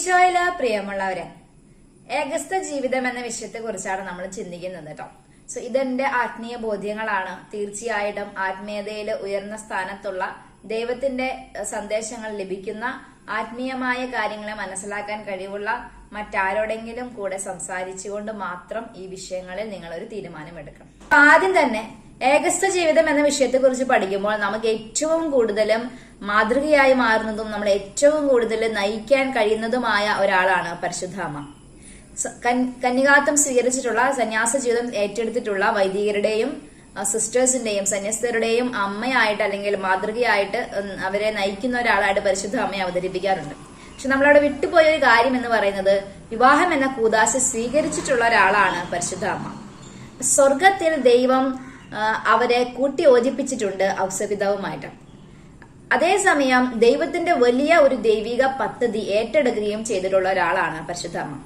ഈശോയില പ്രിയമുള്ളവരെ ഏകസ്ഥ ജീവിതം എന്ന വിഷയത്തെ കുറിച്ചാണ് നമ്മൾ ചിന്തിക്കുന്നത് കേട്ടോ. സോ ഇതെന്റെ ആത്മീയ ബോധ്യങ്ങളാണ്. തീർച്ചയായിട്ടും ആത്മീയതയിൽ ഉയർന്ന സ്ഥാനത്തുള്ള ദൈവത്തിന്റെ സന്ദേശങ്ങൾ ലഭിക്കുന്ന ആത്മീയമായ കാര്യങ്ങളെ മനസ്സിലാക്കാൻ കഴിവുള്ള മറ്റാരോടെങ്കിലും കൂടെ സംസാരിച്ചുകൊണ്ട് മാത്രം ഈ വിഷയങ്ങളിൽ നിങ്ങൾ ഒരു തീരുമാനമെടുക്കണം. ആദ്യം തന്നെ ഏകസ്ഥ ജീവിതം എന്ന വിഷയത്തെ കുറിച്ച് പഠിക്കുമ്പോൾ നമുക്ക് ഏറ്റവും കൂടുതലും മാതൃകയായി മാറുന്നതും നമ്മൾ ഏറ്റവും കൂടുതൽ നയിക്കാൻ കഴിയുന്നതുമായ ഒരാളാണ് പരിശുദ്ധാമ കന്യകാത്വം സ്വീകരിച്ചിട്ടുള്ള സന്യാസ ജീവിതം ഏറ്റെടുത്തിട്ടുള്ള വൈദികരുടെയും സിസ്റ്റേഴ്സിന്റെയും സന്യസ്തരുടെയും അമ്മയായിട്ട് അല്ലെങ്കിൽ മാതൃകയായിട്ട് അവരെ നയിക്കുന്ന ഒരാളായിട്ട് പരിശുദ്ധ അമ്മയെ അവതരിപ്പിക്കാറുണ്ട്. പക്ഷെ നമ്മളവിടെ വിട്ടുപോയ ഒരു കാര്യം എന്ന് പറയുന്നത് വിവാഹം എന്ന കൂതാശ സ്വീകരിച്ചിട്ടുള്ള ഒരാളാണ് പരിശുദ്ധ അമ്മ സ്വർഗത്തിൽ ദൈവം അവരെ കൂട്ടി യോജിപ്പിച്ചിട്ടുണ്ട് ഔസപിതാവുമായിട്ട് അതേസമയം ദൈവത്തിന്റെ വലിയ ഒരു ദൈവിക പദ്ധതി ഏറ്റെടുക്കുകയും ചെയ്തിട്ടുള്ള ഒരാളാണ് പരിശുദ്ധമ്മ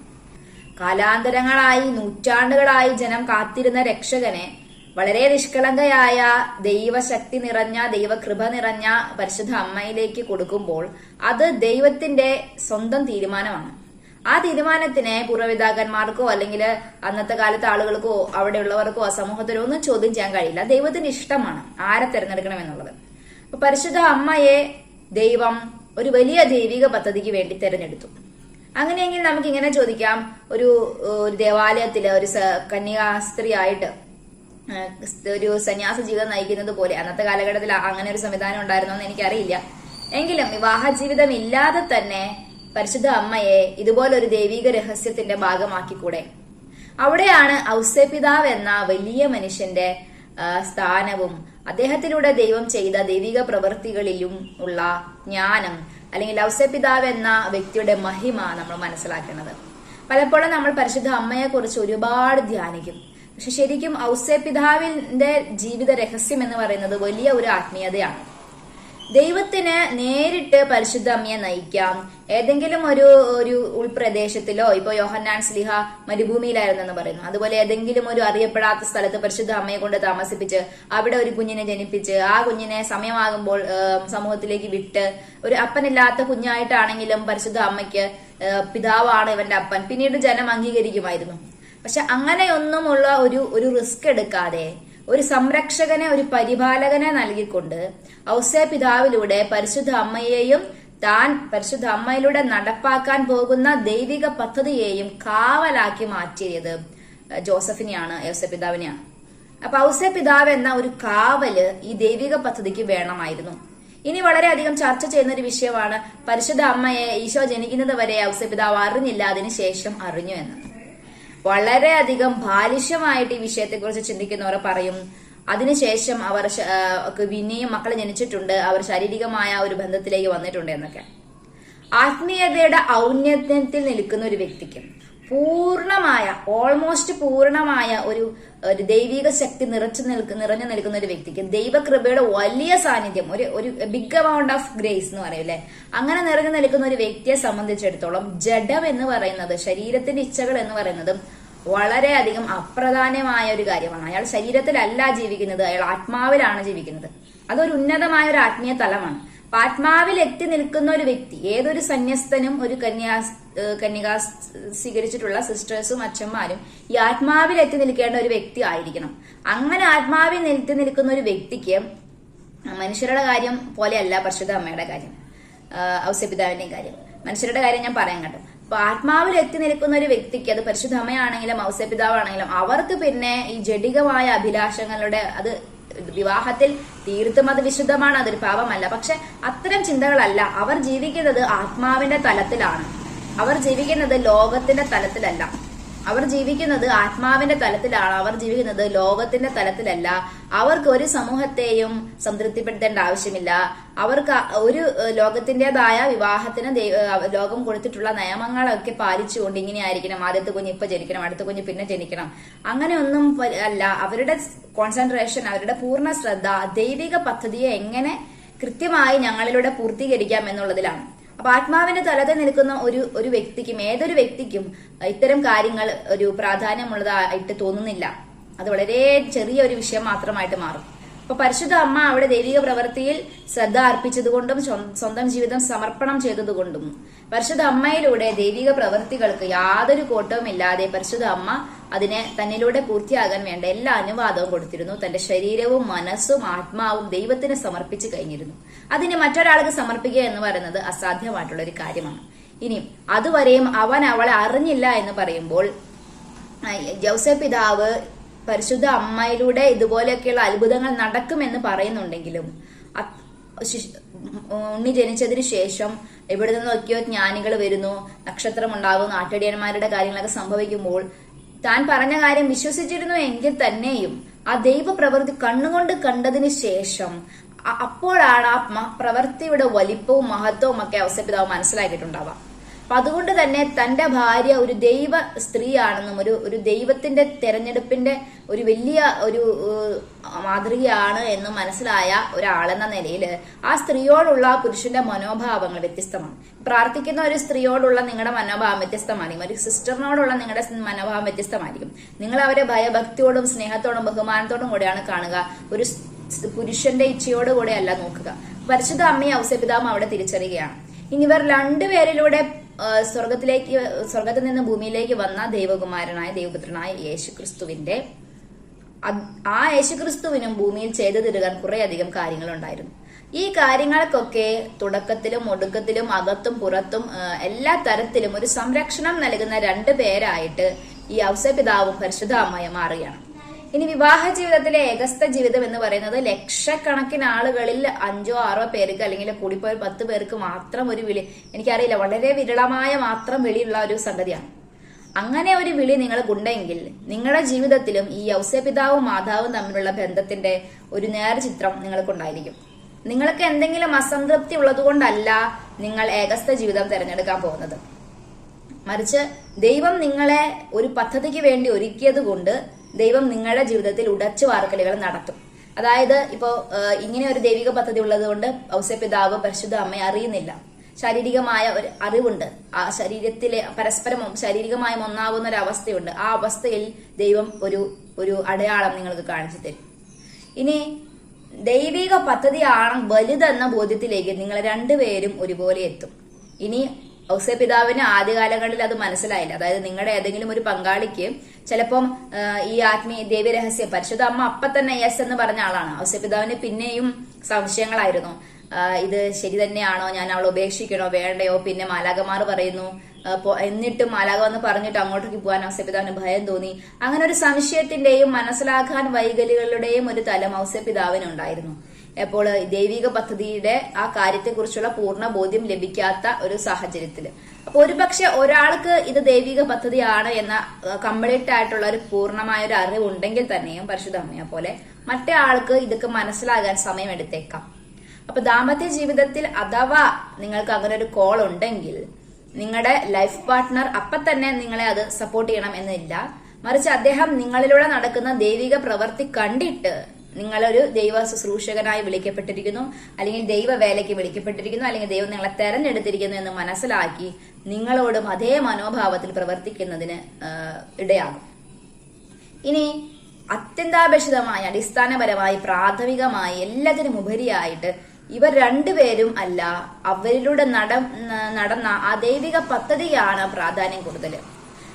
കാലാന്തരങ്ങളായി നൂറ്റാണ്ടുകളായി ജനം കാത്തിരുന്ന രക്ഷകനെ വളരെ നിഷ്കളങ്കയായ ദൈവശക്തി നിറഞ്ഞ ദൈവകൃപ നിറഞ്ഞ പരിശുദ്ധ അമ്മയിലേക്ക് കൊടുക്കുമ്പോൾ അത് ദൈവത്തിന്റെ സ്വന്തം തീരുമാനമാണ്. ആ തീരുമാനത്തിനെ പൂർവപിതാക്കന്മാർക്കോ അല്ലെങ്കിൽ അന്നത്തെ കാലത്തെ ആളുകൾക്കോ അവിടെയുള്ളവർക്കോ സമൂഹത്തിനോ ഒന്നും ചോദ്യം ചെയ്യാൻ കഴിയില്ല. ദൈവത്തിന് ഇഷ്ടമാണ് ആരെ തിരഞ്ഞെടുക്കണം എന്നുള്ളത്. അപ്പൊ പരിശുദ്ധ അമ്മയെ ദൈവം ഒരു വലിയ ദൈവിക പദ്ധതിക്ക് വേണ്ടി തിരഞ്ഞെടുത്തു. അങ്ങനെയെങ്കിൽ നമുക്ക് ഇങ്ങനെ ചോദിക്കാം. ഒരു ഒരു ദേവാലയത്തിൽ ഒരു കന്യാസ്ത്രീ ആയിട്ട് ഒരു സന്യാസ ജീവിതം നയിക്കുന്നത് പോലെ അന്നത്തെ കാലഘട്ടത്തിൽ അങ്ങനെ ഒരു സംവിധാനം ഉണ്ടായിരുന്നോ എന്ന് എനിക്കറിയില്ല. എങ്കിലും വിവാഹ ജീവിതം ഇല്ലാതെ തന്നെ പരിശുദ്ധ അമ്മയെ ഇതുപോലൊരു ദൈവിക രഹസ്യത്തിന്റെ ഭാഗമാക്കിക്കൂടെ? അവിടെയാണ് ഔസ്യപിതാവ് എന്ന വലിയ മനുഷ്യന്റെ സ്ഥാനവും അദ്ദേഹത്തിലൂടെ ദൈവം ചെയ്ത ദൈവിക പ്രവൃത്തികളിലും ഉള്ള ജ്ഞാനം അല്ലെങ്കിൽ ഔസ്യപിതാവ് എന്ന വ്യക്തിയുടെ മഹിമ നമ്മൾ മനസ്സിലാക്കേണ്ടത്. പലപ്പോഴും നമ്മൾ പരിശുദ്ധ അമ്മയെ കുറിച്ച് ഒരുപാട് ധ്യാനിക്കും. പക്ഷെ ശരിക്കും ഔസ്യപിതാവിന്റെ ജീവിത രഹസ്യം എന്ന് പറയുന്നത് വലിയ ഒരു ആത്മീയതയാണ്. ദൈവത്തിന് നേരിട്ട് പരിശുദ്ധ അമ്മയെ നയിക്കാം. ഏതെങ്കിലും ഒരു ഒരു ഉൾപ്രദേശത്തിലോ ഇപ്പൊ യോഹന്നാൻ സ്ലിഹ മരുഭൂമിയിലായിരുന്നെന്ന് പറയുന്നു. അതുപോലെ ഏതെങ്കിലും ഒരു അറിയപ്പെടാത്ത സ്ഥലത്ത് പരിശുദ്ധ അമ്മയെ കൊണ്ട് താമസിപ്പിച്ച് അവിടെ ഒരു കുഞ്ഞിനെ ജനിപ്പിച്ച് ആ കുഞ്ഞിനെ സമയമാകുമ്പോൾ സമൂഹത്തിലേക്ക് വിട്ട് ഒരു അപ്പനില്ലാത്ത കുഞ്ഞായിട്ടാണെങ്കിലും പരിശുദ്ധ അമ്മയ്ക്ക് പിതാവാണ് ഇവന്റെ അപ്പൻ. പിന്നീട് ജനം അംഗീകരിക്കുമായിരുന്നു. പക്ഷെ അങ്ങനെയൊന്നുമുള്ള ഒരു ഒരു റിസ്ക് എടുക്കാതെ ഒരു സംരക്ഷകനെ ഒരു പരിപാലകനെ നൽകിക്കൊണ്ട് ഔസേ പിതാവിലൂടെ പരിശുദ്ധ അമ്മയെയും താൻ പരിശുദ്ധ അമ്മയിലൂടെ നടപ്പാക്കാൻ പോകുന്ന ദൈവിക പദ്ധതിയെയും കാവലാക്കി മാറ്റിയത് ജോസഫിനെയാണ് ഔസേ പിതാവിനെയാണ്. അപ്പൊ ഔസേ പിതാവ് എന്ന ഒരു കാവൽ ഈ ദൈവിക പദ്ധതിക്ക് വേണമായിരുന്നു. ഇനി വളരെയധികം ചർച്ച ചെയ്യുന്ന ഒരു വിഷയമാണ് പരിശുദ്ധ അമ്മയെ ഈശോ ജനിക്കുന്നത് വരെ ഔസേ പിതാവ് അറിഞ്ഞില്ല അതിനുശേഷം അറിഞ്ഞു എന്ന്. വളരെയധികം ബാലിഷ്യമായിട്ട് ഈ വിഷയത്തെക്കുറിച്ച് ചിന്തിക്കുന്നവർ പറയും. അതിനുശേഷം അവർ പിന്നെയും മക്കൾ ജനിച്ചിട്ടുണ്ട്. അവർ ശാരീരികമായ ഒരു ബന്ധത്തിലേക്ക് വന്നിട്ടുണ്ട് എന്നൊക്കെ. ആത്മീയതയുടെ ഔന്നത്യത്തിൽ നിൽക്കുന്ന ഒരു വ്യക്തിക്ക്. പൂർണമായ ഓൾമോസ്റ്റ് പൂർണമായ ഒരു ഒരു ദൈവിക ശക്തി നിറച്ചു നിൽക്കുന്ന നിറഞ്ഞു നിൽക്കുന്ന ഒരു വ്യക്തിക്ക് ദൈവകൃപയുടെ വലിയ സാന്നിധ്യം ഒരു ഒരു ബിഗ് എമൗണ്ട് ഓഫ് ഗ്രേസ് എന്ന് പറയൂലേ അങ്ങനെ നിറഞ്ഞു നിൽക്കുന്ന ഒരു വ്യക്തിയെ സംബന്ധിച്ചിടത്തോളം ജഡം എന്ന് പറയുന്നത് ശരീരത്തിന്റെ ഇച്ഛകൾ എന്ന് പറയുന്നത് വളരെയധികം അപ്രധാനമായ ഒരു കാര്യമാണ്. അയാൾ ശരീരത്തിലല്ല ജീവിക്കുന്നത് അയാൾ ആത്മാവിലാണ് ജീവിക്കുന്നത്. അതൊരു ഉന്നതമായ ഒരു ആത്മീയ തലമാണ്. ആത്മാവിൽ എത്തി നിൽക്കുന്ന ഒരു വ്യക്തി ഏതൊരു സന്യസ്തനും ഒരു കന്യാ കന്യകാ സ്വീകരിച്ചിട്ടുള്ള സിസ്റ്റേഴ്സും അച്ഛന്മാരും ഈ ആത്മാവിൽ എത്തി നിൽക്കേണ്ട ഒരു വ്യക്തി ആയിരിക്കണം. അങ്ങനെ ആത്മാവിൽ എത്തി നിൽക്കുന്ന ഒരു വ്യക്തിക്ക് മനുഷ്യരുടെ കാര്യം പോലെയല്ല പരിശുദ്ധ അമ്മയുടെ കാര്യം ഔസ്യപിതാവിന്റെയും കാര്യം. മനുഷ്യരുടെ കാര്യം ഞാൻ പറയാൻ കേട്ടോ അപ്പൊ ആത്മാവിൽ എത്തി നിൽക്കുന്ന ഒരു വ്യക്തിക്ക് അത് പരിശുദ്ധ അമ്മയാണെങ്കിലും ഔസ്യപിതാവാണെങ്കിലും അവർക്ക് പിന്നെ ഈ ജഡികമായ അഭിലാഷങ്ങളുടെ അത് വിവാഹത്തിൽ തീർത്തും അത് വിശുദ്ധമാണ് അതൊരു പാപമല്ല. പക്ഷെ അത്തരം ചിന്തകളല്ല. അവർ ജീവിക്കുന്നത് ആത്മാവിന്റെ തലത്തിലാണ്. അവർ ജീവിക്കുന്നത് ലോകത്തിന്റെ തലത്തിലല്ല. അവർ ജീവിക്കുന്നത് ആത്മാവിന്റെ തലത്തിലാണ് അവർ ജീവിക്കുന്നത് ലോകത്തിന്റെ തലത്തിലല്ല. അവർക്ക് ഒരു സമൂഹത്തെയും സംതൃപ്തിപ്പെടുത്തേണ്ട ആവശ്യമില്ല. അവർക്ക് ഒരു ലോകത്തിന്റേതായ വിവാഹത്തിന് ലോകം കൊടുത്തിട്ടുള്ള നിയമങ്ങളൊക്കെ പാലിച്ചുകൊണ്ട് ഇങ്ങനെ ആയിരിക്കണം ആദ്യത്തെ കുഞ്ഞ് ഇപ്പൊ ജനിക്കണം അടുത്ത കുഞ്ഞ് പിന്നെ ജനിക്കണം. അങ്ങനെയൊന്നും അല്ല. അവരുടെ കോൺസെൻട്രേഷൻ അവരുടെ പൂർണ ശ്രദ്ധ ദൈവിക പദ്ധതിയെ എങ്ങനെ കൃത്യമായി ഞങ്ങളിലൂടെ പൂർത്തീകരിക്കാം എന്നുള്ളതിലാണ്. അപ്പൊ ആത്മാവിന്റെ തലത്തിൽ നിൽക്കുന്ന ഒരു ഒരു വ്യക്തിക്കും ഏതൊരു വ്യക്തിക്കും ഇത്തരം കാര്യങ്ങൾ ഒരു പ്രാധാന്യമുള്ളതായിട്ട് തോന്നുന്നില്ല. അത് വളരെ ചെറിയ ഒരു വിഷയം മാത്രമായിട്ട് മാറും. അപ്പൊ പരിശുദ്ധ അമ്മ അവിടെ ദൈവിക പ്രവൃത്തിയിൽ ശ്രദ്ധ അർപ്പിച്ചതുകൊണ്ടും സ്വ- സ്വന്തം ജീവിതം സമർപ്പണം ചെയ്തതുകൊണ്ടും. പരിശുദ്ധ അമ്മയിലൂടെ ദൈവിക പ്രവൃത്തികൾക്ക് യാതൊരു കോട്ടവും ഇല്ലാതെ പരിശുദ്ധ അമ്മ അതിനെ തന്നിലൂടെ പൂർത്തിയാകാൻ വേണ്ട എല്ലാ അനുവാദവും കൊടുത്തിരുന്നു. തന്റെ ശരീരവും മനസ്സും ആത്മാവും ദൈവത്തിന് സമർപ്പിച്ചു കഴിഞ്ഞിരുന്നു. അതിന് മറ്റൊരാൾക്ക് സമർപ്പിക്കുക എന്ന് പറയുന്നത് അസാധ്യമായിട്ടുള്ള ഒരു കാര്യമാണ്. ഇനി അതുവരെയും അവൻ അവളെ അറിഞ്ഞില്ല എന്ന് പറയുമ്പോൾ ജോസഫ് പിതാവ് പരിശുദ്ധ അമ്മയിലൂടെ ഇതുപോലെയൊക്കെയുള്ള അത്ഭുതങ്ങൾ നടക്കുമെന്ന് പറയുന്നുണ്ടെങ്കിലും ഉണ്ണി ജനിച്ചതിന് ശേഷം എവിടെ നിന്നൊക്കെയോ ജ്ഞാനികൾ വരുന്നു നക്ഷത്രം ഉണ്ടാകും നാട്ടടിയന്മാരുടെ കാര്യങ്ങളൊക്കെ സംഭവിക്കുമ്പോൾ താൻ പറഞ്ഞ കാര്യം വിശ്വസിച്ചിരുന്നു എങ്കിൽ തന്നെയും ആ ദൈവ പ്രവൃത്തി കണ്ണുകൊണ്ട് കണ്ടതിന് ശേഷം അപ്പോഴാണ് ആ പ്രവൃത്തിയുടെ വലിപ്പവും മഹത്വവും ഒക്കെ അവസരപിതാവ് മനസ്സിലാക്കിയിട്ടുണ്ടാവാം അപ്പൊ അതുകൊണ്ട് തന്നെ തന്റെ ഭാര്യ ഒരു ദൈവ സ്ത്രീയാണെന്നും ഒരു ഒരു ദൈവത്തിന്റെ തെരഞ്ഞെടുപ്പിന്റെ ഒരു വലിയ ഒരു മാതൃകയാണ് എന്ന് മനസ്സിലായ ഒരാളെന്ന നിലയിൽ ആ സ്ത്രീയോടുള്ള പുരുഷന്റെ മനോഭാവങ്ങൾ വ്യത്യസ്തമാണ്. പ്രാർത്ഥിക്കുന്ന ഒരു സ്ത്രീയോടുള്ള നിങ്ങളുടെ മനോഭാവം വ്യത്യസ്തമായിരിക്കും. ഒരു സിസ്റ്ററിനോടുള്ള നിങ്ങളുടെ മനോഭാവം വ്യത്യസ്തമായിരിക്കും. നിങ്ങൾ അവരെ ഭയഭക്തിയോടും സ്നേഹത്തോടും ബഹുമാനത്തോടും കൂടെയാണ് കാണുക. ഒരു പുരുഷന്റെ ഇച്ഛയോടുകൂടെ അല്ല നോക്കുക. പരിശുദ്ധ അമ്മയെ ഔസപിതാവും അവിടെ തിരിച്ചറിയുകയാണ്. ഇനി ഇവർ രണ്ടുപേരിലൂടെ സ്വർഗത്തിലേക്ക് സ്വർഗത്തിൽ നിന്ന് ഭൂമിയിലേക്ക് വന്ന ദൈവകുമാരനായ ദൈവപുത്രനായ യേശു ക്രിസ്തുവിന്റെ അത് ആ യേശുക്രിസ്തുവിനും ഭൂമിയിൽ ചെയ്തു തീരുകാൻ കാര്യങ്ങൾ ഉണ്ടായിരുന്നു ഈ കാര്യങ്ങൾക്കൊക്കെ തുടക്കത്തിലും ഒടുക്കത്തിലും അകത്തും പുറത്തും എല്ലാ തരത്തിലും ഒരു സംരക്ഷണം നൽകുന്ന രണ്ടു പേരായിട്ട് ഈ ഔസപിതാവും പരിശുദ്ധ അമ്മയും മാറുകയാണ്. ഇനി വിവാഹ ജീവിതത്തിലെ ഏകസ്ഥ ജീവിതം എന്ന് പറയുന്നത് ലക്ഷക്കണക്കിന് ആളുകളിൽ അഞ്ചോ ആറോ പേർക്ക് അല്ലെങ്കിൽ കൂടിപ്പോയ പത്ത് പേർക്ക് മാത്രം ഒരു വിളി. എനിക്കറിയില്ല വളരെ വിരളമായ മാത്രം വിളിയുള്ള ഒരു സംഗതിയാണ്. അങ്ങനെ ഒരു വിളി നിങ്ങൾക്കുണ്ടെങ്കിൽ നിങ്ങളുടെ ജീവിതത്തിലും ഈ ഔസ്യപിതാവും മാതാവും തമ്മിലുള്ള ബന്ധത്തിന്റെ ഒരു നേർചിത്രം നിങ്ങൾക്കുണ്ടായിരിക്കും നിങ്ങൾക്ക് എന്തെങ്കിലും അസംതൃപ്തി ഉള്ളതുകൊണ്ടല്ല നിങ്ങൾ ഏകസ്ഥ ജീവിതം തിരഞ്ഞെടുക്കാൻ പോകുന്നത്. മറിച്ച് ദൈവം നിങ്ങളെ ഒരു പദ്ധതിക്ക് വേണ്ടി ഒരുക്കിയത് കൊണ്ട് ദൈവം നിങ്ങളുടെ ജീവിതത്തിൽ ഉടച്ചു വാർക്കലുകൾ നടത്തും. അതായത് ഇപ്പോ ഇങ്ങനെ ഒരു ദൈവിക പദ്ധതി ഉള്ളത് കൊണ്ട് ഔസ്യപിതാവ് പരിശുദ്ധ അമ്മയെ അറിയുന്നില്ല. ശാരീരികമായ ഒരു അറിവുണ്ട്. ആ ശരീരത്തിലെ പരസ്പരം ശാരീരികമായും ഒന്നാവുന്ന ഒരു അവസ്ഥയുണ്ട്. ആ അവസ്ഥയിൽ ദൈവം ഒരു ഒരു അടയാളം നിങ്ങൾക്ക് കാണിച്ചു തരും. ഇനി ദൈവിക പദ്ധതിയാണ് വലുതെന്ന ബോധ്യത്തിലേക്ക് നിങ്ങൾ രണ്ടുപേരും ഒരുപോലെ എത്തും. ഇനി ഔസപിതാവിന് ആദ്യകാലങ്ങളിൽ അത് മനസ്സിലായില്ല. അതായത് നിങ്ങളുടെ ഏതെങ്കിലും ഒരു പങ്കാളിക്ക് ചിലപ്പം ഈ ആത്മീയ ദേവി രഹസ്യം പരിശുദ്ധ അമ്മ അപ്പൊ തന്നെ യെസ് എന്ന് പറഞ്ഞ ആളാണ്. ഔസപിതാവിന് പിന്നെയും സംശയങ്ങളായിരുന്നു. ഇത് ശരി തന്നെയാണോ? ഞാൻ അവളെ ഉപേക്ഷിക്കണോ? വേണ്ടയോ? പിന്നെ മാലാകമാർ പറയുന്നു എന്നിട്ട് മാലാക വന്ന് പറഞ്ഞിട്ട് അങ്ങോട്ടേക്ക് പോകാൻ ഔസപിതാവിന് ഭയം തോന്നി. അങ്ങനെ ഒരു സംശയത്തിന്റെയും മനസ്സിലാക്കാൻ വൈകല്യങ്ങളുടെയും ഒരു തലം ഔസപിതാവിന് ഉണ്ടായിരുന്നു അപ്പോൾ ദൈവിക പദ്ധതിയുടെ ആ കാര്യത്തെക്കുറിച്ചുള്ള പൂർണ ബോധ്യം ലഭിക്കാത്ത ഒരു സാഹചര്യത്തിൽ ഒരുപക്ഷെ ഒരാൾക്ക് ഇത് ദൈവിക പദ്ധതിയാണ് എന്ന കംപ്ലീറ്റ് ആയിട്ടുള്ള ഒരു പൂർണമായ ഒരു അറിവ് ഉണ്ടെങ്കിൽ തന്നെയും പരിശുദ്ധ അമ്മയെ പോലെ മറ്റേ ആൾക്ക് ഇതൊക്കെ മനസ്സിലാകാൻ സമയമെടുത്തേക്കാം. അപ്പൊ ദാമ്പത്യ ജീവിതത്തിൽ അഥവാ നിങ്ങൾക്ക് അങ്ങനെ ഒരു കോൾ ഉണ്ടെങ്കിൽ നിങ്ങളുടെ ലൈഫ് പാർട്ട്ണർ അപ്പൊ തന്നെ നിങ്ങളെ അത് സപ്പോർട്ട് ചെയ്യണം എന്നില്ല. മറിച്ച് അദ്ദേഹം നിങ്ങളിലൂടെ നടക്കുന്ന ദൈവിക പ്രവൃത്തി കണ്ടിട്ട് നിങ്ങളൊരു ദൈവ ശുശ്രൂഷകനായി വിളിക്കപ്പെട്ടിരിക്കുന്നു അല്ലെങ്കിൽ ദൈവ വേലയ്ക്ക് വിളിക്കപ്പെട്ടിരിക്കുന്നു അല്ലെങ്കിൽ ദൈവം നിങ്ങളെ തെരഞ്ഞെടുത്തിരിക്കുന്നു എന്ന് മനസ്സിലാക്കി നിങ്ങളോടും അതേ മനോഭാവത്തിൽ പ്രവർത്തിക്കുന്നതിന് ഇടയാകും. ഇനി അത്യന്താപേക്ഷിതമായ അടിസ്ഥാനപരമായി പ്രാഥമികമായി എല്ലാത്തിനും ഉപരിയായിട്ട് ഇവർ രണ്ടുപേരും അല്ല അവരിലൂടെ നട നടന്ന ആ ദൈവിക പദ്ധതിയാണ് പ്രാധാന്യം കൂടുതൽ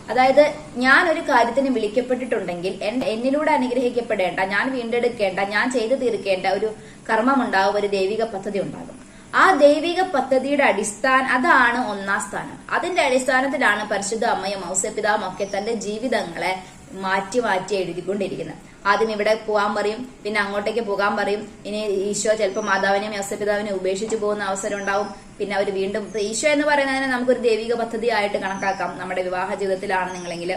അതായത് ഞാൻ ഒരു കാര്യത്തിന് വിളിക്കപ്പെട്ടിട്ടുണ്ടെങ്കിൽ എന്നിലൂടെ അനുഗ്രഹിക്കപ്പെടേണ്ട ഞാൻ വീണ്ടെടുക്കേണ്ട ഞാൻ ചെയ്തു തീർക്കേണ്ട ഒരു കർമ്മമുണ്ടാകും ഒരു ദൈവിക പദ്ധതി ഉണ്ടാകും. ആ ദൈവിക പദ്ധതിയുടെ അടിസ്ഥാനം അതാണ് ഒന്നാം സ്ഥാനം. അതിന്റെ അടിസ്ഥാനത്തിലാണ് പരിശുദ്ധ അമ്മയും ഔസപിതാവും ഒക്കെ തന്റെ ജീവിതങ്ങളെ മാറ്റി മാറ്റി എഴുതിക്കൊണ്ടിരിക്കുന്നത്. ആദ്യം ഇവിടെ പോകാൻ പറയും. പിന്നെ അങ്ങോട്ടേക്ക് പോകാൻ പറയും. ഇനി ഈശോ ചിലപ്പോൾ മാതാവിനെയും ഔസപിതാവിനെ ഉപേക്ഷിച്ച് പോകുന്ന അവസരം ഉണ്ടാവും. പിന്നെ അവർ വീണ്ടും ഈശോ എന്ന് പറയുന്നതിനെ നമുക്കൊരു ദൈവിക പദ്ധതി ആയിട്ട് കണക്കാക്കാം. നമ്മുടെ വിവാഹ ജീവിതത്തിലാണ് നിങ്ങളെങ്കിൽ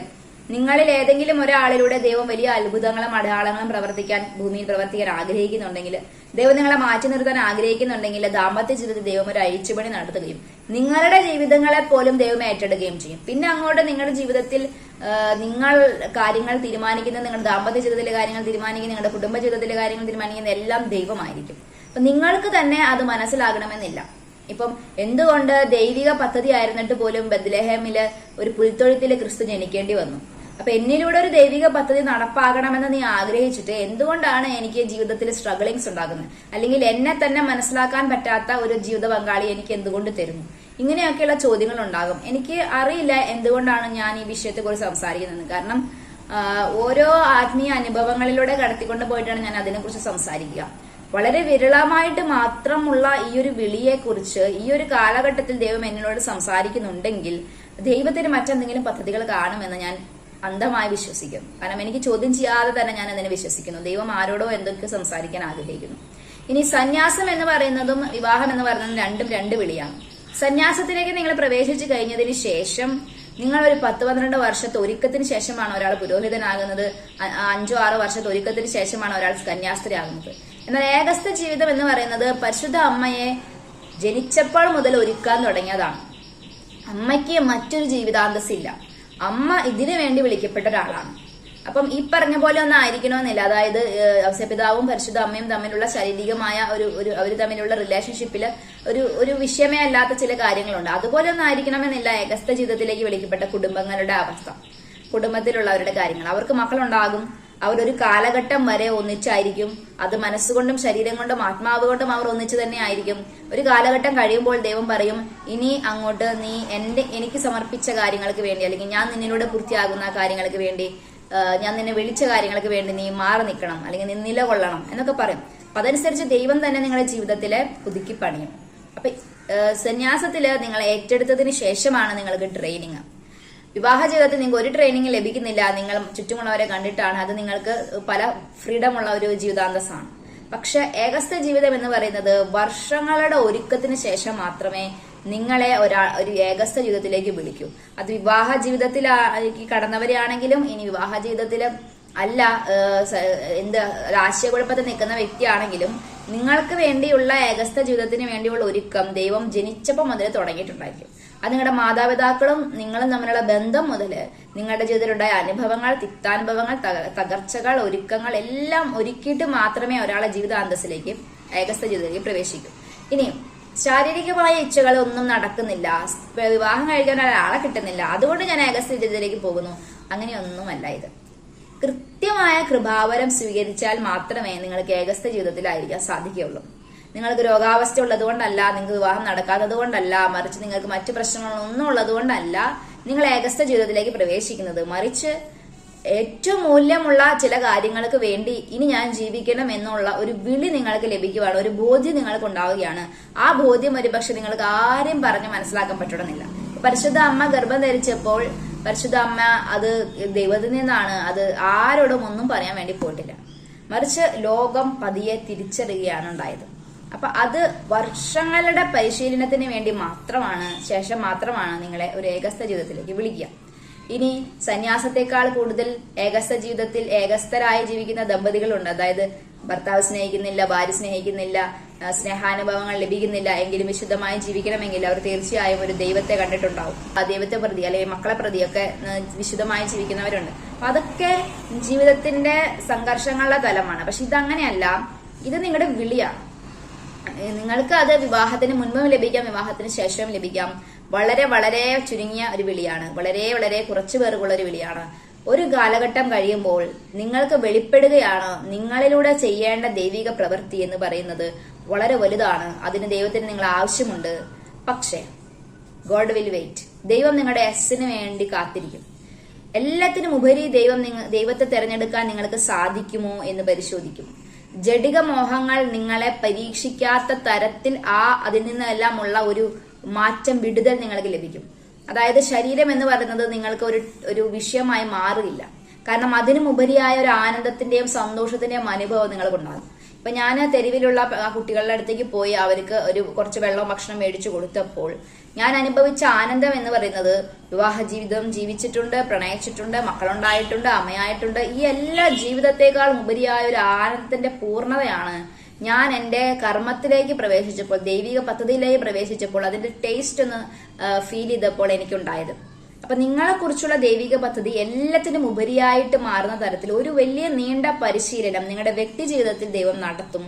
നിങ്ങളിൽ ഏതെങ്കിലും ഒരാളിലൂടെ ദൈവം വലിയ അത്ഭുതങ്ങളും അടയാളങ്ങളും പ്രവർത്തിക്കാൻ ഭൂമിയിൽ പ്രവർത്തിക്കാൻ ആഗ്രഹിക്കുന്നുണ്ടെങ്കിൽ ദൈവം നിങ്ങളെ മാറ്റി നിർത്താൻ ആഗ്രഹിക്കുന്നുണ്ടെങ്കിൽ ദാമ്പത്യ ജീവിതത്തിൽ ദൈവം ഒരു അഴിച്ചുപണി നടത്തുകയും നിങ്ങളുടെ ജീവിതങ്ങളെ പോലും ദൈവം ഏറ്റെടുക്കുകയും ചെയ്യും. പിന്നെ അങ്ങോട്ട് നിങ്ങളുടെ ജീവിതത്തിൽ നിങ്ങൾ കാര്യങ്ങൾ തീരുമാനിക്കുന്ന നിങ്ങളുടെ ദാമ്പത്യ ജീവിതത്തിലെ കാര്യങ്ങൾ തീരുമാനിക്കുന്ന നിങ്ങളുടെ കുടുംബ ജീവിതത്തിലെ കാര്യങ്ങൾ തീരുമാനിക്കുന്ന എല്ലാം ദൈവമായിരിക്കും. അപ്പൊ നിങ്ങൾക്ക് തന്നെ അത് മനസ്സിലാകണമെന്നില്ല. ഇപ്പം എന്തുകൊണ്ട് ദൈവിക പദ്ധതി ആയിരുന്നിട്ട് പോലും ബദ്ലഹേമിൽ ഒരു പുൽത്തൊഴുത്തിൽ ക്രിസ്തു ജനിക്കേണ്ടി വന്നു? അപ്പൊ എന്നിലൂടെ ഒരു ദൈവിക പദ്ധതി നടപ്പാകണമെന്ന് നീ ആഗ്രഹിച്ചിട്ട് എന്തുകൊണ്ടാണ് എനിക്ക് ജീവിതത്തിൽ സ്ട്രഗിളിങ്സ് ഉണ്ടാകുന്നത്? അല്ലെങ്കിൽ എന്നെ തന്നെ മനസ്സിലാക്കാൻ പറ്റാത്ത ഒരു ജീവിത പങ്കാളി എനിക്ക് എന്തുകൊണ്ട് തരുന്നു? ഇങ്ങനെയൊക്കെയുള്ള ചോദ്യങ്ങൾ ഉണ്ടാകും എനിക്ക് അറിയില്ല എന്തുകൊണ്ടാണ് ഞാൻ ഈ വിഷയത്തെക്കുറിച്ച് സംസാരിക്കുന്നത്. കാരണം ഓരോ ആത്മീയ അനുഭവങ്ങളിലൂടെ കടത്തിക്കൊണ്ട് പോയിട്ടാണ് ഞാൻ അതിനെക്കുറിച്ച് സംസാരിക്കുക. വളരെ വിരളമായിട്ട് മാത്രമുള്ള ഈ ഒരു വിളിയെക്കുറിച്ച് ഈ ഒരു കാലഘട്ടത്തിൽ ദൈവം എന്നോട് സംസാരിക്കുന്നുണ്ടെങ്കിൽ ദൈവത്തിന് മറ്റെന്തെങ്കിലും പദ്ധതികൾ കാണുമെന്ന് ഞാൻ അന്ധമായി വിശ്വസിക്കും കാരണം എനിക്ക് ചോദ്യം ചെയ്യാതെ തന്നെ ഞാൻ അതിനെ വിശ്വസിക്കുന്നു. ദൈവം ആരോടോ എന്തൊക്കെ സംസാരിക്കാൻ ആഗ്രഹിക്കുന്നു. ഇനി സന്യാസം എന്ന് പറയുന്നതും വിവാഹം എന്ന് പറയുന്നതും രണ്ടും രണ്ട് വിളിയാണ്. സന്യാസത്തിലേക്ക് നിങ്ങൾ പ്രവേശിച്ചു കഴിഞ്ഞതിന് ശേഷം നിങ്ങൾ ഒരു പത്ത് പന്ത്രണ്ട് വർഷത്തെ ഒരുക്കത്തിന് ശേഷമാണ് ഒരാൾ പുരോഹിതനാകുന്നത്. അഞ്ചോ ആറോ വർഷത്തെ ഒരുക്കത്തിന് ശേഷമാണ് ഒരാൾ കന്യാസ്ത്രീയാകുന്നത് എന്നാൽ ഏകസ്ഥ ജീവിതം എന്ന് പറയുന്നത് പരിശുദ്ധ അമ്മയെ ജനിച്ചപ്പോൾ മുതൽ ഒരുക്കാൻ തുടങ്ങിയതാണ്. അമ്മയ്ക്ക് മറ്റൊരു ജീവിതാന്തസ്സില്ല. അമ്മ ഇതിനു വേണ്ടി വിളിക്കപ്പെട്ട ഒരാളാണ്. അപ്പം ഈ പറഞ്ഞ പോലെ ഒന്നും ആയിരിക്കണമെന്നില്ല അതായത് അവസപിതാവും പരിശുദ്ധ അമ്മയും തമ്മിലുള്ള ശാരീരികമായ ഒരു ഒരു അവർ തമ്മിലുള്ള റിലേഷൻഷിപ്പിൽ ഒരു ഒരു വിഷയമേ അല്ലാത്ത ചില കാര്യങ്ങളുണ്ട്. അതുപോലെ ഒന്നും ആയിരിക്കണമെന്നില്ല ഏകസ്ഥ ജീവിതത്തിലേക്ക് വിളിക്കപ്പെട്ട കുടുംബങ്ങളുടെ അവസ്ഥ കുടുംബത്തിലുള്ളവരുടെ കാര്യങ്ങൾ. അവർക്ക് മക്കളുണ്ടാകും. അവരൊരു കാലഘട്ടം വരെ ഒന്നിച്ചായിരിക്കും. അത് മനസ്സുകൊണ്ടും ശരീരം കൊണ്ടും ആത്മാവ് കൊണ്ടും അവർ ഒന്നിച്ചു തന്നെ ആയിരിക്കും. ഒരു കാലഘട്ടം കഴിയുമ്പോൾ ദൈവം പറയും ഇനി അങ്ങോട്ട് നീ എന്റെ എനിക്ക് സമർപ്പിച്ച കാര്യങ്ങൾക്ക് വേണ്ടി അല്ലെങ്കിൽ ഞാൻ നിന്നിലൂടെ പൂർത്തിയാകുന്ന കാര്യങ്ങൾക്ക് വേണ്ടി ഞാൻ നിന്നെ വിളിച്ച കാര്യങ്ങൾക്ക് വേണ്ടി നീ മാറി നിൽക്കണം അല്ലെങ്കിൽ നീ നിലകൊള്ളണം എന്നൊക്കെ പറയും. അപ്പൊ അതനുസരിച്ച് ദൈവം തന്നെ നിങ്ങളുടെ ജീവിതത്തിലെ പുതുക്കി പണിയും. അപ്പൊ സന്യാസത്തിൽ നിങ്ങൾ ഏറ്റെടുത്തതിന് ശേഷമാണ് നിങ്ങൾക്ക് ട്രെയിനിങ്. വിവാഹ ജീവിതത്തിൽ നിങ്ങൾക്ക് ഒരു ട്രെയിനിങ് ലഭിക്കുന്നില്ല നിങ്ങൾ ചുറ്റുമുള്ളവരെ കണ്ടിട്ടാണ് അത് നിങ്ങൾക്ക് പല ഫ്രീഡം ഉള്ള ഒരു ജീവിതാന്തസ്സാണ്. പക്ഷെ ഏകസ്ഥ ജീവിതം എന്ന് പറയുന്നത് വർഷങ്ങളുടെ ഒരുക്കത്തിന് ശേഷം മാത്രമേ നിങ്ങളെ ഒരാൾ ഒരു ഏകസ്ഥ ജീവിതത്തിലേക്ക് വിളിക്കും. അത് വിവാഹ ജീവിതത്തിലേക്ക് കടന്നവരെയാണെങ്കിലും ഇനി വിവാഹ ജീവിതത്തിൽ അല്ല എന്ത് ആശയക്കുഴപ്പത്തിൽ നിൽക്കുന്ന വ്യക്തിയാണെങ്കിലും നിങ്ങൾക്ക് വേണ്ടിയുള്ള ഏകസ്ഥ ജീവിതത്തിന് വേണ്ടിയുള്ള ഒരുക്കം ദൈവം ജനിച്ചപ്പോൾ മുതൽ തുടങ്ങിയിട്ടുണ്ടായിരിക്കും. അത് നിങ്ങളുടെ മാതാപിതാക്കളും നിങ്ങളും തമ്മിലുള്ള ബന്ധം മുതൽ നിങ്ങളുടെ ജീവിതത്തിലുണ്ടായ അനുഭവങ്ങൾ തിക്താനുഭവങ്ങൾ തകർച്ചകൾ ഒരുക്കങ്ങൾ എല്ലാം ഒരുക്കിയിട്ട് മാത്രമേ ഒരാളെ ജീവിതാന്തസ്സിലേക്ക് ഏകസ്ഥ ജീവിതത്തിലേക്ക് പ്രവേശിക്കൂ. ഇനി ശാരീരികമായ ഇച്ഛകൾ ഒന്നും നടക്കുന്നില്ല. വിവാഹം കഴിക്കാൻ ഒരാളെ കിട്ടുന്നില്ല. അതുകൊണ്ട് ഞാൻ ഏകസ്ഥിതിയിലേക്ക് പോകുന്നു. അങ്ങനെയൊന്നുമല്ല ഇത്. കൃത്യമായ കൃപാവരം സ്വീകരിച്ചാൽ മാത്രമേ നിങ്ങൾക്ക് ഏകസ്ഥ ജീവിതത്തിലായിരിക്കാൻ സാധിക്കുകയുള്ളൂ. നിങ്ങൾക്ക് രോഗാവസ്ഥ ഉള്ളതുകൊണ്ടല്ല നിങ്ങൾക്ക് വിവാഹം നടക്കാത്തത് കൊണ്ടല്ല മറിച്ച് നിങ്ങൾക്ക് മറ്റു പ്രശ്നങ്ങളൊന്നും ഉള്ളതുകൊണ്ടല്ല നിങ്ങൾ ഏകസ്ഥ ജീവിതത്തിലേക്ക് പ്രവേശിക്കുന്നത്. മറിച്ച് ഏറ്റവും മൂല്യമുള്ള ചില കാര്യങ്ങൾക്ക് വേണ്ടി ഇനി ഞാൻ ജീവിക്കണം എന്നുള്ള ഒരു വിളി നിങ്ങൾക്ക് ലഭിക്കുകയാണ് ഒരു ബോധ്യം നിങ്ങൾക്ക് ഉണ്ടാവുകയാണ്. ആ ബോധ്യം ഒരുപക്ഷെ നിങ്ങൾക്ക് ആരെയും പറഞ്ഞ് മനസ്സിലാക്കാൻ പറ്റണമെന്നില്ല. പരിശുദ്ധ അമ്മ ഗർഭം ധരിച്ചപ്പോൾ പരിശുദ്ധ അമ്മ അത് ദൈവത്തിൽ നിന്നാണ് അത് ആരോടും ഒന്നും പറയാൻ വേണ്ടി പോയിട്ടില്ല. മറിച്ച് ലോകം പതിയെ തിരിച്ചറിയുകയാണ് ഉണ്ടായത്. അപ്പൊ അത് വർഷങ്ങളുടെ പരിശീലനത്തിന് വേണ്ടി മാത്രമാണ് ശേഷം മാത്രമാണ് നിങ്ങളെ ഒരു ഏകസ്ഥ ജീവിതത്തിലേക്ക് വിളിക്കുക. ഇനി സന്യാസത്തെക്കാൾ കൂടുതൽ ഏകസ്ഥ ജീവിതത്തിൽ ഏകസ്ഥരായി ജീവിക്കുന്ന ദമ്പതികളുണ്ട്. അതായത് ഭർത്താവ് സ്നേഹിക്കുന്നില്ല ഭാര്യ സ്നേഹിക്കുന്നില്ല സ്നേഹാനുഭവങ്ങൾ ലഭിക്കുന്നില്ല എങ്കിലും വിശുദ്ധമായി ജീവിക്കണമെങ്കിൽ അവർ തീർച്ചയായും ഒരു ദൈവത്തെ കണ്ടിട്ടുണ്ടാവും. ആ ദൈവത്തെ പ്രതി അല്ലെങ്കിൽ മക്കളെ പ്രതിയൊക്കെ വിശുദ്ധമായി ജീവിക്കുന്നവരുണ്ട്. അപ്പൊ അതൊക്കെ ജീവിതത്തിന്റെ സംഘർഷങ്ങളുടെ തലമാണ് പക്ഷെ ഇതങ്ങനെയല്ല. ഇത് നിങ്ങളുടെ വിളിയാണ്. നിങ്ങൾക്ക് അത് വിവാഹത്തിന് മുൻപും ലഭിക്കാം വിവാഹത്തിന് ശേഷവും ലഭിക്കാം. വളരെ വളരെ ചുരുങ്ങിയ ഒരു വിളിയാണ്. വളരെ വളരെ കുറച്ചു പേർക്കുള്ള ഒരു വിളിയാണ്. ഒരു കാലഘട്ടം കഴിയുമ്പോൾ നിങ്ങൾക്ക് വെളിപ്പെടുകയാണ് നിങ്ങളിലൂടെ ചെയ്യേണ്ട ദൈവിക പ്രവൃത്തി എന്ന് പറയുന്നത് വളരെ വലുതാണ്. അതിന് ദൈവത്തിന് നിങ്ങൾ ആവശ്യമുണ്ട്. പക്ഷേ ഗോഡ് വിൽ വെയിറ്റ് ദൈവം നിങ്ങളുടെ എസ്സിന് വേണ്ടി കാത്തിരിക്കും. എല്ലാത്തിനും ഉപരി ദൈവം നിങ്ങൾ ദൈവത്തെ തിരഞ്ഞെടുക്കാൻ നിങ്ങൾക്ക് സാധിക്കുമോ എന്ന് പരിശോധിക്കും. ജഡിക മോഹങ്ങൾ നിങ്ങളെ പരീക്ഷിക്കാത്ത തരത്തിൽ ആ അതിൽ നിന്നെല്ലാം ഉള്ള ഒരു മാറ്റം വിടുതൽ നിങ്ങൾക്ക് ലഭിക്കും. അതായത് ശരീരം എന്ന് പറയുന്നത് നിങ്ങൾക്ക് ഒരു ഒരു വിഷയമായി മാറില്ല കാരണം അതിനും ഉപരിയായ ഒരു ആനന്ദത്തിന്റെയും സന്തോഷത്തിന്റെയും അനുഭവം നിങ്ങൾക്കുണ്ടാകും ഇപ്പൊ ഞാൻ തെരുവിലുള്ള കുട്ടികളുടെ അടുത്തേക്ക് പോയി അവർക്ക് ഒരു കുറച്ച് വെള്ളം ഭക്ഷണം മേടിച്ചു കൊടുത്തപ്പോൾ ഞാൻ അനുഭവിച്ച ആനന്ദം എന്ന് പറയുന്നത് വിവാഹ ജീവിതം ജീവിച്ചിട്ടുണ്ട് പ്രണയിച്ചിട്ടുണ്ട് മക്കളുണ്ടായിട്ടുണ്ട് അമ്മയായിട്ടുണ്ട്. ഈ എല്ലാ ജീവിതത്തെക്കാളും ഉപരിയായ ഒരു ആനന്ദത്തിന്റെ പൂർണതയാണ് ഞാൻ എന്റെ കർമ്മത്തിലേക്ക് പ്രവേശിച്ചപ്പോൾ ദൈവിക പദ്ധതിയിലേക്ക് പ്രവേശിച്ചപ്പോൾ അതിന്റെ ടേസ്റ്റ് ഒന്ന് ഫീൽ ചെയ്തപ്പോൾ എനിക്കുണ്ടായത്. അപ്പൊ നിങ്ങളെ കുറിച്ചുള്ള ദൈവിക പദ്ധതി എല്ലാത്തിനും ഉപരിയായിട്ട് മാറുന്ന തരത്തിൽ ഒരു വലിയ നീണ്ട പരിശീലനം നിങ്ങളുടെ വ്യക്തി ജീവിതത്തിൽ ദൈവം നടത്തും.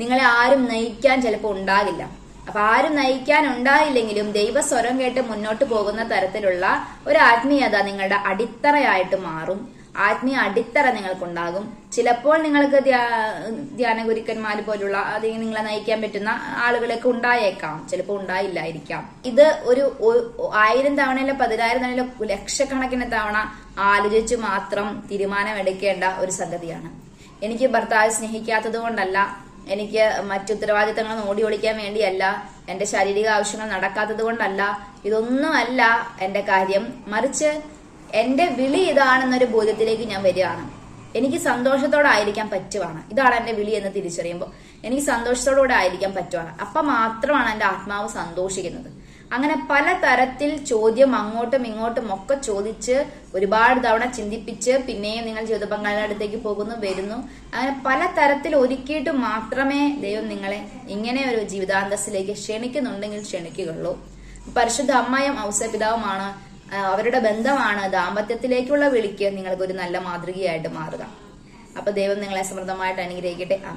നിങ്ങളെ ആരും നയിക്കാൻ ചിലപ്പോൾ ഉണ്ടാകില്ല. അപ്പൊ ആരും നയിക്കാൻ ഉണ്ടായില്ലെങ്കിലും ദൈവസ്വരം കേട്ട് മുന്നോട്ട് പോകുന്ന തരത്തിലുള്ള ഒരു ആത്മീയത നിങ്ങളുടെ അടിത്തറയായിട്ട് മാറും. ആത്മീയ അടിത്തറ നിങ്ങൾക്കുണ്ടാകും. ചിലപ്പോൾ നിങ്ങൾക്ക് ധ്യാ- ധ്യാന ഗുരുക്കന്മാർ പോലുള്ള അത് നിങ്ങളെ നയിക്കാൻ പറ്റുന്ന ആളുകളൊക്കെ ഉണ്ടായേക്കാം. ചിലപ്പോൾ ഉണ്ടായില്ലായിരിക്കാം. ഇത് ഒരു ആയിരം തവണയിലോ പതിനായിരം തവണയിലോ ലക്ഷക്കണക്കിന് തവണ ആലോചിച്ച് മാത്രം തീരുമാനമെടുക്കേണ്ട ഒരു സംഗതിയാണ്. എനിക്ക് ഭർത്താവ് സ്നേഹിക്കാത്തത് കൊണ്ടല്ല. എനിക്ക് മറ്റു ഉത്തരവാദിത്തങ്ങൾ ഓടി ഒളിക്കാൻ വേണ്ടിയല്ല. എന്റെ ശാരീരിക ആവശ്യങ്ങൾ നടക്കാത്തത് കൊണ്ടല്ല. ഇതൊന്നുമല്ല എന്റെ കാര്യം. മറിച്ച് എന്റെ വിളി ഇതാണെന്നൊരു ബോധ്യത്തിലേക്ക് ഞാൻ വരികയാണ്. എനിക്ക് സന്തോഷത്തോടെ ആയിരിക്കാൻ പറ്റുവാണ്. ഇതാണ് എന്റെ വിളി എന്ന് തിരിച്ചറിയുമ്പോൾ എനിക്ക് സന്തോഷത്തോടുകൂടെ ആയിരിക്കാൻ പറ്റുവാണ്. അപ്പൊ മാത്രമാണ് എന്റെ ആത്മാവ് സന്തോഷിക്കുന്നത്. അങ്ങനെ പല തരത്തിൽ ചോദ്യം അങ്ങോട്ടും ഇങ്ങോട്ടും ഒക്കെ ചോദിച്ച് ഒരുപാട് തവണ ചിന്തിപ്പിച്ച് പിന്നെയും നിങ്ങൾ ജീവിത പങ്കാളിയുടെ അടുത്തേക്ക് പോകുന്നു വരുന്നു. അങ്ങനെ പല തരത്തിൽ ഒരുക്കിയിട്ട് മാത്രമേ ദൈവം നിങ്ങളെ ഇങ്ങനെ ഒരു ജീവിതാന്തസ്സിലേക്ക് ക്ഷണിക്കുന്നുണ്ടെങ്കിൽ ക്ഷണിക്കുകയുള്ളൂ. പരിശുദ്ധ അമ്മയും ഔസപിതാവുമാണ് അവരുടെ ബന്ധമാണ് ദാമ്പത്യത്തിലേക്കുള്ള വിളിക്ക്. നിങ്ങൾക്ക് ഒരു നല്ല മാതൃകയായിട്ട് മാറുക. അപ്പൊ ദൈവം നിങ്ങളെ സമൃദ്ധമായിട്ട് അനുഗ്രഹിക്കട്ടെ. ആ